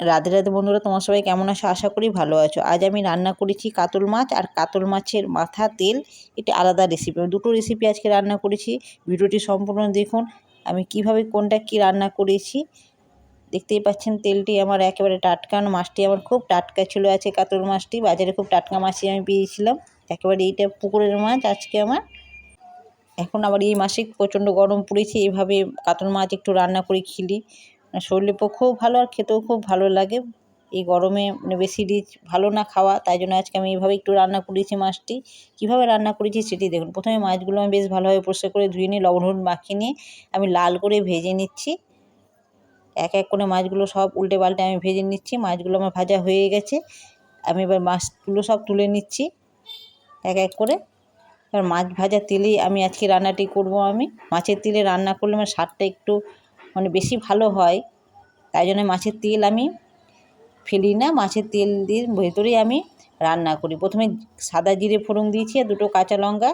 রাধে রাধে বন্ধুরা, তোমার সবাই কেমন আছো? আশা করি ভালো আছো। আজ আমি রান্না করেছি কাতল মাছ, আর কাতল মাছের মাথা তেল, এটা আলাদা রেসিপি দুটো রেসিপি আজকে রান্না করেছি। ভিডিওটি সম্পূর্ণ দেখুন। আমি কীভাবে, কোনটা কি রান্না করেছি, দেখতেই পাচ্ছেন তেলটি আমার একেবারে টাটকা। মাছটি আমার খুব টাটকা ছিল আছে কাতল মাছটি। বাজারে খুব টাটকা মাছই আমি পেয়েছিলাম। একেবারে এইটা পুকুরের মাছ আজকে আমার। এখন আবার এই মাসে প্রচণ্ড গরম পড়েছে। এইভাবে কাতল মাছ একটু রান্না করে খেলি। শরীরের পক্ষেও ভালো আর খেতেও খুব ভালো লাগে। এই গরমে মানে বেশি রিচ ভালো না খাওয়া, তাই জন্য আজকে আমি এইভাবে একটু রান্না করেছি মাছটি। কীভাবে রান্না করেছি সেটি দেখুন। প্রথমে মাছগুলো আমি বেশ ভালোভাবে পরিষ্কার করে ধুয়ে নিই লবণ হলুদ মাখিয়ে নিয়ে আমি লাল করে ভেজে নিচ্ছি। এক এক করে মাছগুলো সব উল্টে পাল্টে আমি ভেজে নিচ্ছি। মাছগুলো আমার ভাজা হয়ে গেছে। আমি এবার মাছগুলো সব তুলে নিচ্ছি এক এক করে। এবার মাছ ভাজা তেলেই আমি আজকে রান্নাটি করব আমি। মাছের তেলে রান্না করলে আমার স্বাদটা একটু মানে বেশি ভালো হয়, তাই জন্য মাছের তেল আমি ফেলি না। মাছের তেল দিয়ে ভেতরেই আমি রান্না করি। প্রথমে সাদা জিরে ফোড়ন দিয়েছি আর দুটো কাঁচা লঙ্কা।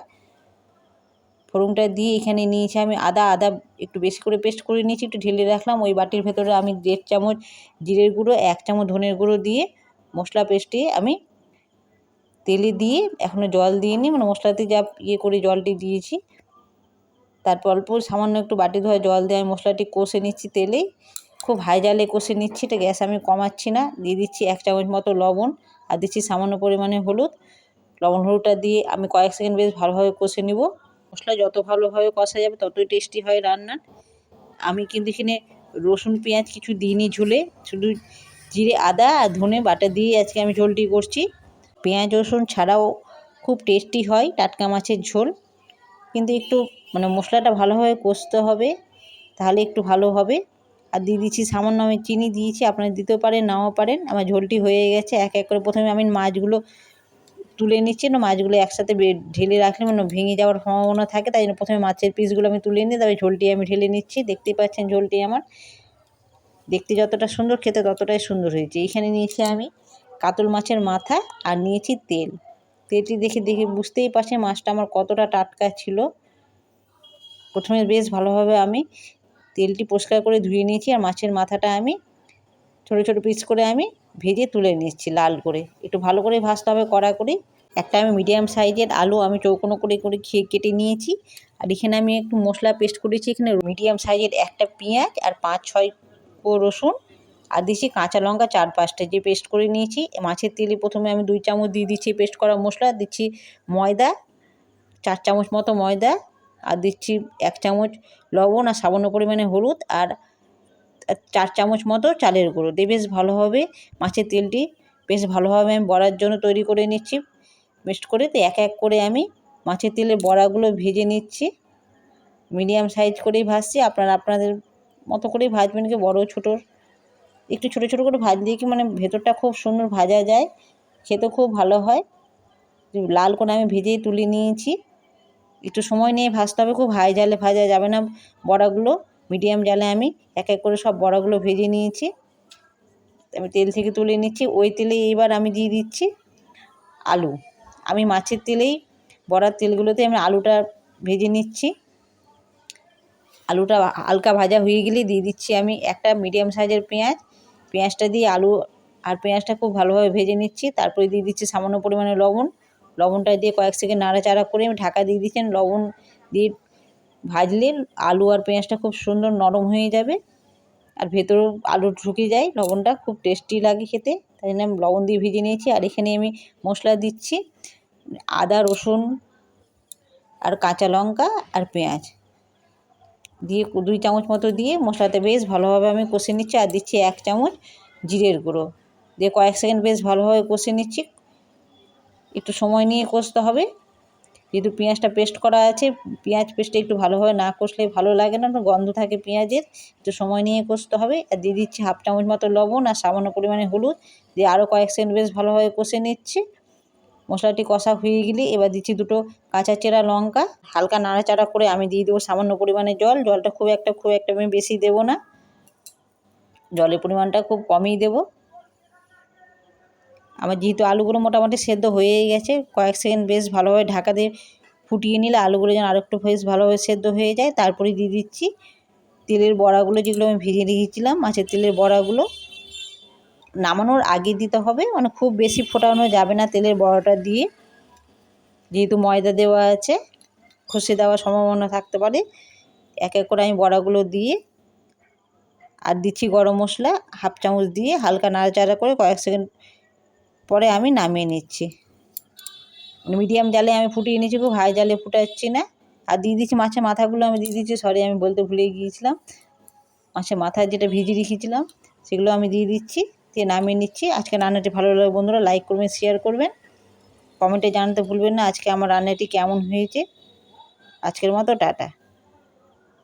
ফোড়নটা দিয়ে এখানে নিয়েছি আমি আদা আদা একটু বেশি করে পেস্ট করে নিয়েছি, একটু ঢেলে রাখলাম। ওই বাটির ভেতরে আমি দেড় চামচ জিরের গুঁড়ো, এক চামচ ধনের গুঁড়ো দিয়ে মশলা পেস্টে আমি তেলে দিয়ে এখনও জল দিয়ে নিই। মানে মশলাতে যা ইয়ে করে জলটি দিয়েছি। তারপর অল্প সামান্য একটু বাটি ধোয়া জল দিয়ে আমি মশলাটি কষে নিচ্ছি তেলেই। খুব হাই জালে কষে নিচ্ছি, এটা গ্যাস আমি কমাচ্ছি না। দিয়ে দিচ্ছি এক চামচ মতো লবণ আর দিচ্ছি সামান্য পরিমাণে হলুদ। লবণ হলুদটা দিয়ে আমি কয়েক সেকেন্ড বেশ ভালোভাবে কষে নিব। মশলা যত ভালোভাবে কষা যাবে ততই টেস্টি হয় রান্নার। আমি কিন্তু এখানে রসুন, পেঁয়াজ কিছু দিইনি ঝুলে। শুধু জিরে, আদা আর ধনে বাটা দিয়ে আজকে আমি ঝোলটি করছি। পেঁয়াজ, রসুন ছাড়াও খুব টেস্টি হয় টাটকা মাছের ঝোল। কিন্তু একটু মানে মশলাটা ভালোভাবে কষতে হবে, তাহলে একটু ভালো হবে। আর দিয়ে দিচ্ছি সামান্য আমি চিনি দিয়েছি, আপনারা দিতেও পারেন, নাও পারেন। আমার ঝোলটি হয়ে গেছে, এক এক করে প্রথমে আমি মাছগুলো তুলে নিচ্ছি, না মাছগুলো একসাথে ঢেলে রাখলে মানে ভেঙে যাওয়ার সম্ভাবনা থাকে, তাই জন্য প্রথমে মাছের পিসগুলো আমি তুলে নিই তবে ঝোলটি আমি ঢেলে নিচ্ছি। দেখতেই পাচ্ছেন ঝোলটি আমার। দেখতে যতটা সুন্দর, খেতে ততটাই সুন্দর হয়েছে। এইখানে নিয়েছি আমি কাতল মাছের মাথা আর নিয়েছি তেল। তেলটি দেখে দেখে, বুঝতেই পারছেন মাছটা আমার কতটা টাটকা ছিল। প্রথমে বেশ ভালোভাবে আমি তেলটি পরিষ্কার করে ধুয়ে নিয়েছি আর মাছের মাথাটা আমি ছোটো ছোটো পিস করে আমি ভেজে তুলে নিচ্ছি লাল করে। একটু ভালো করে ভাজতে হবে কড়া করে। একটা আমি মিডিয়াম সাইজের আলু আমি চৌকোনো করে করে খেয়ে কেটে নিয়েছি। আর এখানে আমি একটু মশলা পেস্ট করেছি। এখানে মিডিয়াম সাইজের একটা পেঁয়াজ আর পাঁচ, ছয় রসুন আর দিচ্ছি কাঁচা লঙ্কা চার পাঁচটা যে পেস্ট করে নিয়েছি। মাছের তেলে প্রথমে আমি দুই চামচ দিয়ে দিচ্ছি পেস্ট করা মশলা, দিচ্ছি ময়দা, চার চামচ মতো ময়দা, আর দিচ্ছি এক চামচ লবণ আর সামান্য পরিমাণে হলুদ আর চার চামচ মতো চালের গুঁড়ো। দিয়ে বেশ ভালোভাবে মাছের তেলটি বেশ ভালোভাবে আমি বড়ার জন্য তৈরি করে নিচ্ছি পেস্ট করে। তো এক এক করে আমি মাছের তেলের বড়াগুলো ভেজে নিচ্ছি। মিডিয়াম সাইজ করেই ভাজছি। আপনারা আপনাদের মতো করেই ভাজবেন কি বড়ো ছোটো একটু ছোটো ছোটো করে ভাজলে কি মানে ভেতরটা খুব সুন্দর ভাজা যায়, খেতে খুব ভালো হয়। লাল করে আমি ভেজেই তুলে নিয়েছি। একটু সময় নিয়ে ভাজতে হবে, খুব হাই জালে ভাজা যাবে না বড়াগুলো, মিডিয়াম জালে আমি এক এক করে সব বড়াগুলো ভেজে নিয়েছি। আমি তেল থেকে তুলে নিচ্ছি, ওই তেলে এইবার আমি দিয়ে দিচ্ছি আলু। আমি মাছের তেলেই, বড়ার তেলগুলোতে আমি আলুটা ভেজে নিচ্ছি। আলুটা হালকা ভাজা হয়ে গেলে দিয়ে দিচ্ছি আমি একটা মিডিয়াম সাইজের পেঁয়াজ পেঁয়াজটা দিয়ে আলু আর পেঁয়াজটা খুব ভালোভাবে ভেজে নিচ্ছি। তারপরে দিয়ে দিচ্ছি সামান্য পরিমাণে লবণ। লবণটা দিয়ে কয়েক সেকেন্ড নাড়াচাড়া করে আমি ঢাকা দিয়ে দিচ্ছেন লবণ দিয়ে ভাজলে আলু আর পেঁয়াজটা খুব সুন্দর নরম হয়ে যাবে আর ভেতরেও আলু ঢুকে যায়। লবণটা খুব টেস্টি লাগে খেতে, তাই জন্য আমি লবণ দিয়ে ভেজে নিয়েছি। আর এখানে আমি মশলা দিচ্ছি আদা, রসুন আর কাঁচা লঙ্কা আর পেঁয়াজ। দিয়ে দুই চামচ মতো দিয়ে মশলাতে বেশ ভালোভাবে আমি কষে নিচ্ছি আর দিচ্ছি এক চামচ জিরের গুঁড়ো। দিয়ে কয়েক সেকেন্ড বেশ ভালোভাবে কষে নিচ্ছি। একটু সময় নিয়ে কষতে হবে। যেহেতু পেঁয়াজটা পেস্ট করা আছে, পেঁয়াজ পেস্টে একটু ভালোভাবে না কষলে ভালো লাগে না গন্ধ থাকে পেঁয়াজের। একটু সময় নিয়ে কষতে হবে। আর দিয়ে দিচ্ছি হাফ চামচ মতো লবণ আর সামান্য পরিমাণে হলুদ। দিয়ে আরও কয়েক সেকেন্ড বেশ ভালোভাবে কষে নিচ্ছি। মশলাটি কষা হয়ে গেলে এবার দিচ্ছি দুটো কাঁচা চেরা লঙ্কা। হালকা নাড়াচাড়া করে আমি দিয়ে দেবো সামান্য পরিমাণে জল। জলটা খুব একটা খুব একটা আমি বেশি দেবো না। জলের পরিমাণটা খুব কমই দেবো। আমার যেহেতু আলুগুলো মোটামুটি সেদ্ধ হয়েই গেছে, কয়েক সেকেন্ড বেশ ভালোভাবে ঢাকা দিয়ে ফুটিয়ে নিলে আলুগুলো যেন আরেকটু বেশ ভালোভাবে সেদ্ধ হয়ে যায়। তারপরে দিয়ে দিচ্ছি তেলের বড়াগুলো যেগুলো আমি ভেজে রেখেছিলাম, মাছের তেলের বড়াগুলো। নামানোর আগে দিতে হবে। মানে খুব বেশি ফোটানো যাবে না তেলের বড়াটা দিয়ে। যেহেতু ময়দা দেওয়া আছে, খসে দেওয়ার সম্ভাবনা থাকতে পারে। এক এক করে আমি বড়াগুলো দিয়ে আর দিচ্ছি গরম মশলা, হাফ চামচ দিয়ে হালকা নাড়াচাড়া করে কয়েক সেকেন্ড পরে আমি নামিয়ে নিচ্ছি। মিডিয়াম জালে আমি ফুটিয়ে নিচ্ছি খুব হাই জালে ফুটাচ্ছি না। আর দিয়ে দিচ্ছি মাছের মাথাগুলো আমি দিয়ে দিচ্ছি, সরি আমি বলতে ভুলে গিয়েছিলাম। মাছের মাথায় যেটা ভিজিয়ে রেখেছিলাম, সেগুলো আমি দিয়ে দিচ্ছি। দিয়ে নামিয়ে নিচ্ছি। আজকে রান্নাটি ভালো লাগে বন্ধুরা লাইক করবেন শেয়ার করবেন। কমেন্টে জানাতে ভুলবেন না, আজকে আমার রান্নাটি কেমন হয়েছে। আজকের মতো, টাটা।